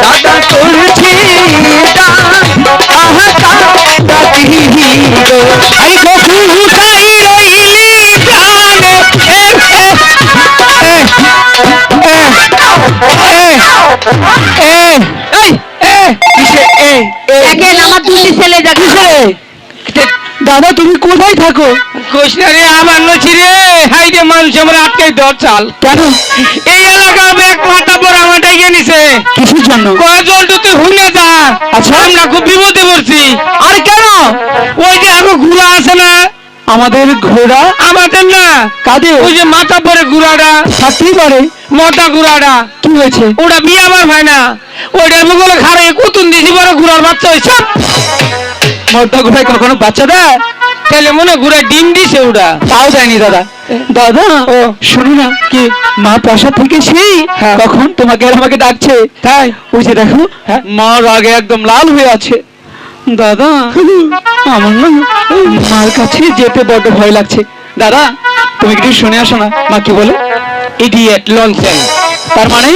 দাদা করছি আহা দাদি আই কফু খাই রইলি প্রাণে। আমার দুটি ছেলে যাক ছেলে দাদা তুমি কোথায় থাকো? কৃষ্ণ রে আমার নছি রে। হাই রে মানুষ আমার আটকে দর চাল কেন? এই এলাকা এক মাথা পর আমার ডেকে নিছে। কিসের জন্য? কজন তুই হুনে যা। আচ্ছা। আমরা খুব বিপদে পড়ছি। আর কেন? ওই যে এখন ঘুরা আছে না। আমাদের ঘোড়া? আমাদের না। কাঁদে ওই যে মাথা পরে ঘুরাটা থাকতেই পারে মোটা ঘুরাটা কি হয়েছে? ওটা বিয়ে আমার ভাই না। ওইটার মুখলে খারে কুতুন দিছি বড় ঘুরার বাচ্চা হয়েছে। মদ্দা ঘোড়ায় কখনো বাচ্চা দেয়? তাহলে মনে হয় ঘুরে ডিম দিছে ওটা তাও যায়নি দাদা। দাদা ও। শুনি না কি মা প্রাসাদ থেকে সেই হ্যাঁ। কখন তোমাকে আর আমাকে ডাকছে? তাই? ওই যে দেখো হ্যাঁ। মা আগে একদম লাল হয়ে আছে। দাদা আমার না মার কাছে যেতে বড্ড ভয় লাগছে। দাদা তুমি একটু শুনে আসো না। মা কি বলে? ইডিয়েট লনসেন তার মানে?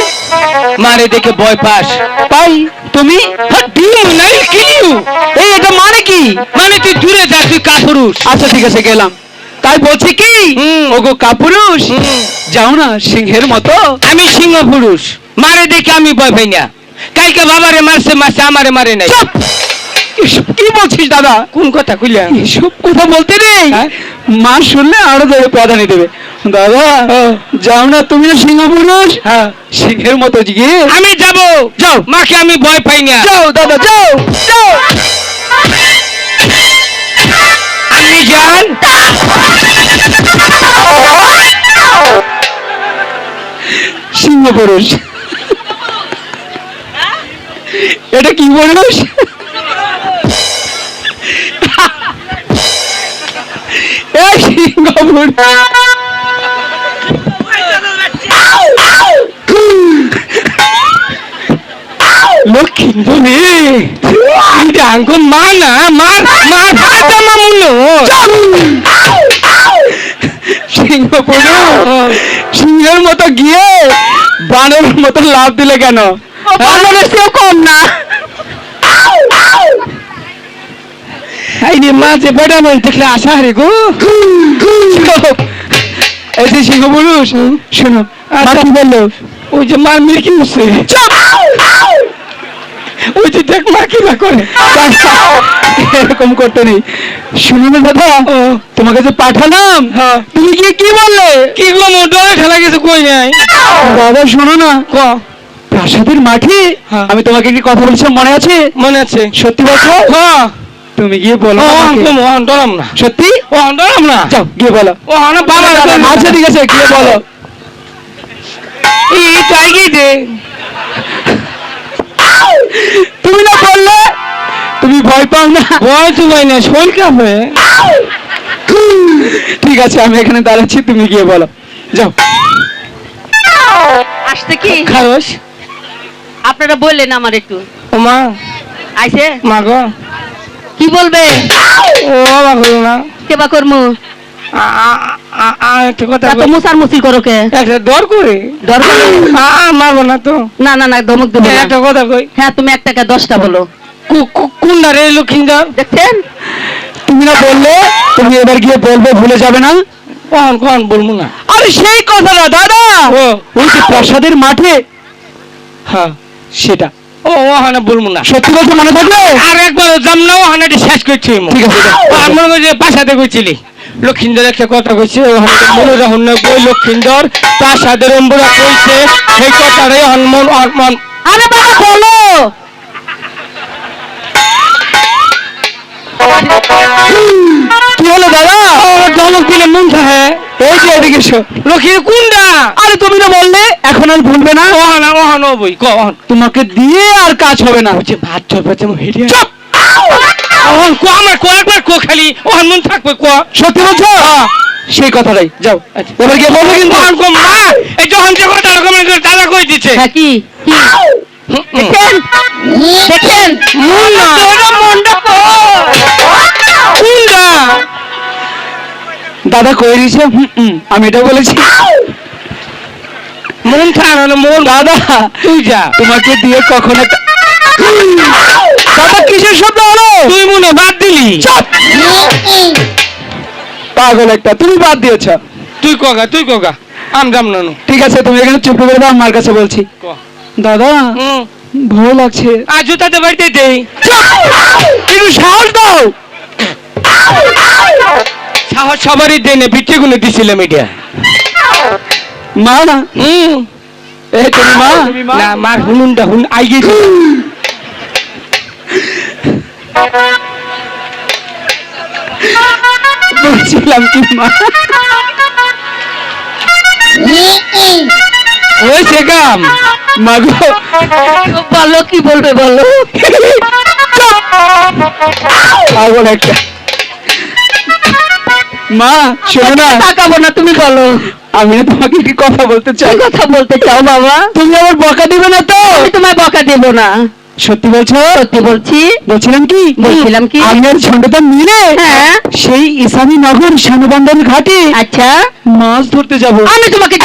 মারে দেখে ভয় পাস। তাই? তুমি? হ্যাঁ, ডিম নাই কিলিউ এই এটা মানে তুই দূরে যা তুই কাপুরুষ। আচ্ছা ঠিক আছে গেলাম। তাই বলছি কি? ওগো কাপুরুষ যাও না সিংহের মতো। আমি সিংহ পুরুষ মারে দেখে আমি ভয় পাই না। কালকে বাবারে মারছে মারছে আমারে মারে নাই। কি বলছিস দাদা? কোন কথা কইলা? এসব কথা বলতে নেই। হ্যাঁ? মা শুনলে আরও দেবে প্রাধান্য দেবে। দাদা যাও না তুমি না সিংহ পুরুষ হ্যাঁ। সিংহের মতো গিয়ে আমি যাব। যাও। মাকে আমি ভয় পাই না। যাও দাদা যাও যাও। সিংহ পুরুষ এটা কি আঙ্কো মা না মার মার ফাটা মামুলো সিংহ পুরুষ মতো গিয়ে বানরের মতো লাভ দিলে কেন? বানরের চেয়েও কম না। এই রে মা যে বেড়া মাছ দেখলে আশা হারে গো। এই যে সিংহ পুরুষ শোনো মা বলল? ওই যে মার মিরকি মুছে ওই যে দেখ করে। এরকম করতে নেই। শুনো না দাদা তোমাকে যে পাঠালাম হ্যাঁ। তুমি গিয়ে কি বললে? কি গো মো ডরে ঠেলা গেছে কই নাই দাদা শোনো না। ক? প্রাসাদের মাঠে হ্যাঁ। আমি তোমাকে কি কথা বলছিলাম মনে আছে? মনে আছে। সত্যি বলছো? হ্যাঁ। তুমি গিয়ে বলো। ডরাম না। সত্যি? ও ডরাম না। যাও গিয়ে বলো। ও না বাবা আচ্ছা ঠিক আছে গিয়ে বলো। এই টাইগি দে। তুমি না বললে তুমি ভয় পাও না। ভয় তো ভাই না শরীর কাঁপে ঠিক আছে আমি এখানে দাঁড়াচ্ছি তুমি গিয়ে বলো। যাও। আসতে কি? খারস আপনারা বললেন আমার একটু। ও মা। আইছে মা গো। কি বলবে? ও করো না কেবা করমু? একটা কথা এত মুসার মুসি করো কে? একটা দর করে? ডর করে? আ- আ, মারবো না তো। না না না ধমক দেবো একটা কথা কই। হ্যাঁ তুমি এক টাকা দশটা বলো। কু- কু- রে লক্ষিন্দর দেখছেন? তুমি না বললে তুমি এবার গিয়ে বলবে ভুলে যাবে না? কখন কখন বলব না? আরে সেই কথাটা দাদা! ও ওই যে প্রাসাদের মাঠে? হ্যাঁ সেটা। ও ওখানে বলব না। সত্যি বলতে মনে থাকবে? আর একবার না ওখানে শেষ করছি। ঠিক আছে, আর মনে করছে লক্ষিন্দর একটা কথা কইছে মনোরা হন বই লক্ষিন্দর তার সাথে অম্বুরা কইছে সেই কথাটাই হনমন অর্পণ আরে বাবা বলো কি হলো দাদা? জানো দিলে মন থাকে এই যে এদিকে এসো। লক্ষ্মী কোনটা আরে তুমি না বললে এখন আর ভুলবে না। ওহানা ওহানো বই তোমাকে দিয়ে আর কাজ হবে না। বলছে ভাত চলবে হেরিয়া চুপ! ওহান কো আমার কো একবার কো খালি। ওহান মন থাকবে কো সত্যি বলছো? সেই কথাটাই। যাও। এবার গিয়ে বলবে কিন্তু। ওহান কো মা! এই যখন যে কথা রকম দাদা কই দিচ্ছে হ্যাঁ কি? দাদা কই দিয়েছে? হুম, আমি এটা বলেছি। মন হলো মন দাদা তুই যা। তোমাকে দিয়ে কখন একটা দাদা কিসের শব্দ হলো? তুই মনে বাদ দিলি। চুপ! পাগল একটা তুমি বাদ দিয়েছ। তুই কগা তুই কগা আম যাম নানু ঠিক আছে তুমি এখানে চুপ করে দাও আমার কাছে বলছি। দাদা ভয় লাগছে। আর জুতাতে বাড়িতে দেই। একটু সাহস দাও। সবারই দেনে বিটে গুলো দিছিলাম এটা মা? না হুম। এ তুমি মা? না মার হুনুনটা হুন আই গেছে। বলছিলাম কি মা? ওই কাম মাগো বলো কি বলবে বলো। পাগল একটা। মা শোনো না। তাকাবো না তুমি বলো। আমি না তোমাকে কি কথা বলতে চাই? কথা বলতে চাও বাবা? তুমি আমার বকা দিবে না তো? আমি তোমায় বকা দেব না। সত্যি বলছো? সত্যি বলছি। বলছিলাম কি? বলছিলাম কি? আমি আর মিলে হ্যাঁ। সেই ইসামি নগর ঘাটে আচ্ছা। মাছ ধরতে যাব। আমি তোমাকে।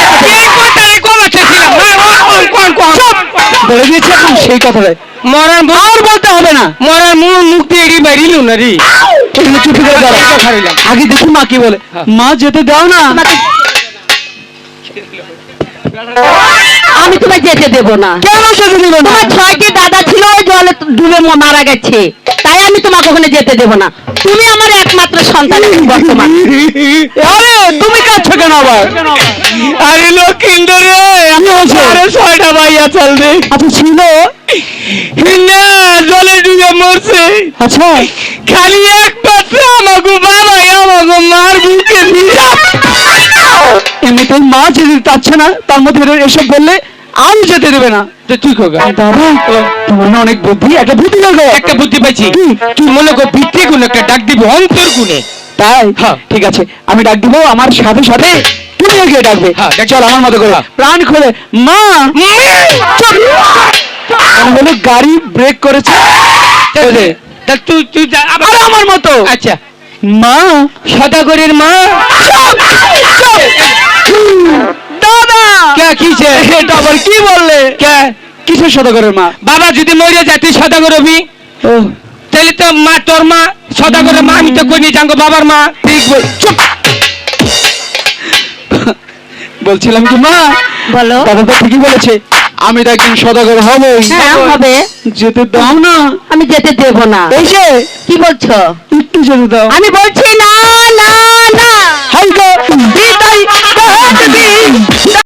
বলে দিয়েছি এখন সেই কথাটাই। মরার আর বলতে হবে না। মরার মুখ মুখ দিয়ে এড়ি মারিল না রে। এখানে চুপ করে দাঁড়াও। আগে দেখি মা কি বলে। হ্যাঁ। মা যেতে দাও না। আমি তোমায় যেতে দেব না। কেন যেতে দিল না? তোমার ছয়টি দাদা ছিল ওই জলে ডুবে মারা গেছে। তাই আমি তোমাকে ওখানে যেতে দেব না। তুমি আমার একমাত্র সন্তান বর্তমান। আরে তুমি কাঁদছো কেন আবার? আরে লক্ষিন্দর? আরে ছয়টা ভাইয়া চল রে আচ্ছা ছিল। না জলে ডুবে মরছে। আচ্ছা। খালি এক পাত্র আমাকে বাবা আমাকে মার বুকে দিয়ে। এমনিতেই মা যেতে চাচ্ছে না তার মধ্যে এসব বললে আমি যেতে দেবে না। তো তুই কোগা দাদা তোমার না অনেক বুদ্ধি একটা বুদ্ধি একটা বুদ্ধি পাইছি। তুই মনে কর ভিত্তি গুণ একটা ডাক দিবি অন্তর গুণে। তাই? হ্যাঁ। ঠিক আছে আমি ডাক দিব আমার সাথে সাথে তুমিও গিয়ে ডাকবে। হ্যাঁ, চল আমার মতো করে। হ্যাঁ। প্রাণ খুলে মা! বলে গাড়ি ব্রেক করেছে। তা তুই তুই যা আবার আমার মতো। আচ্ছা। মা সদাগরের মা। দাদা! কে কিছে এটা আবার কি বললে? কে? কিসের সদাগরের মা? বাবা যদি মরে যায় তুই সদাগর হবি? তাহলে তো মা তোর মা সদাগরের মা আমি তো কইনি জাঙ্গো বাবার মা? ঠিক বল চুপ! বলছিলাম কি মা? বলো। দাদা তো ঠিকই বলেছে। আমি তো একজন সদাগর হব হ্যাঁ, হবে। যেতে দাও। না। আমি যেতে দেব না। এই কি বলছো? একটু যেতে দাও। আমি বলছি না না না। হাই